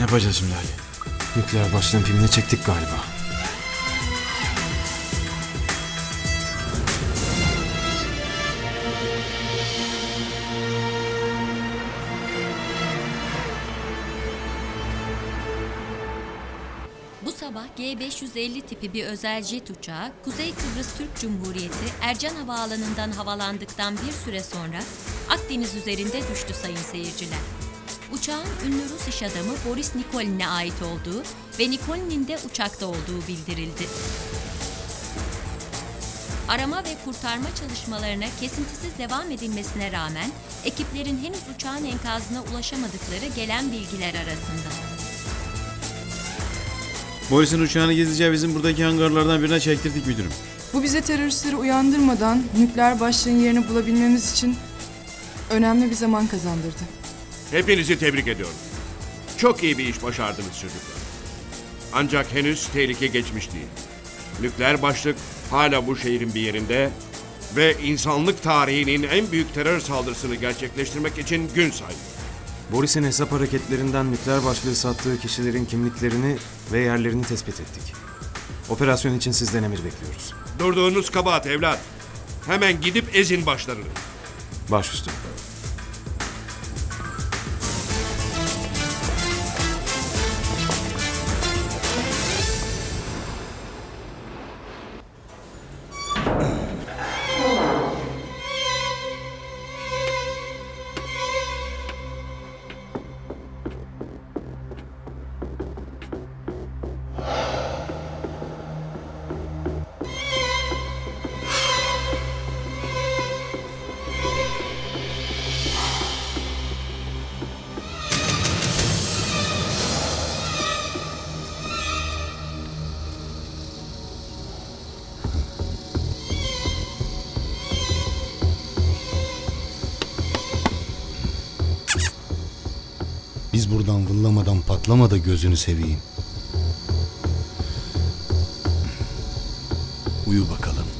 yapacağız şimdi Ali? Nükleer başlığın pimini çektik galiba. Bu sabah G550 tipi bir özel jet uçağı Kuzey Kıbrıs Türk Cumhuriyeti Ercan Havaalanı'ndan havalandıktan bir süre sonra Akdeniz üzerinde düştü sayın seyirciler. Uçağın ünlü Rus iş adamı Boris Nikolin'e ait olduğu ve Nikolin'in de uçakta olduğu bildirildi. Arama ve kurtarma çalışmalarına kesintisiz devam edilmesine rağmen ekiplerin henüz uçağın enkazına ulaşamadıkları gelen bilgiler arasında. Boris'in uçağını gizlice bizim buradaki hangarlardan birine çektirdik müdürüm. Bu bize teröristleri uyandırmadan nükleer başlığın yerini bulabilmemiz için önemli bir zaman kazandırdı. Hepinizi tebrik ediyorum. Çok iyi bir iş başardınız çocuklar. Ancak henüz tehlike geçmiş değil. Nükleer başlık hala bu şehrin bir yerinde ve insanlık tarihinin en büyük terör saldırısını gerçekleştirmek için gün sayıyor. Boris'in hesap hareketlerinden nükleer başlığı sattığı kişilerin kimliklerini ve yerlerini tespit ettik. Operasyon için sizden emir bekliyoruz. Durduğunuz kabahat evlat. Hemen gidip ezin başlarını. Baş üstüne. Biz buradan vıllamadan patlama da gözünü seveyim. Uyu bakalım.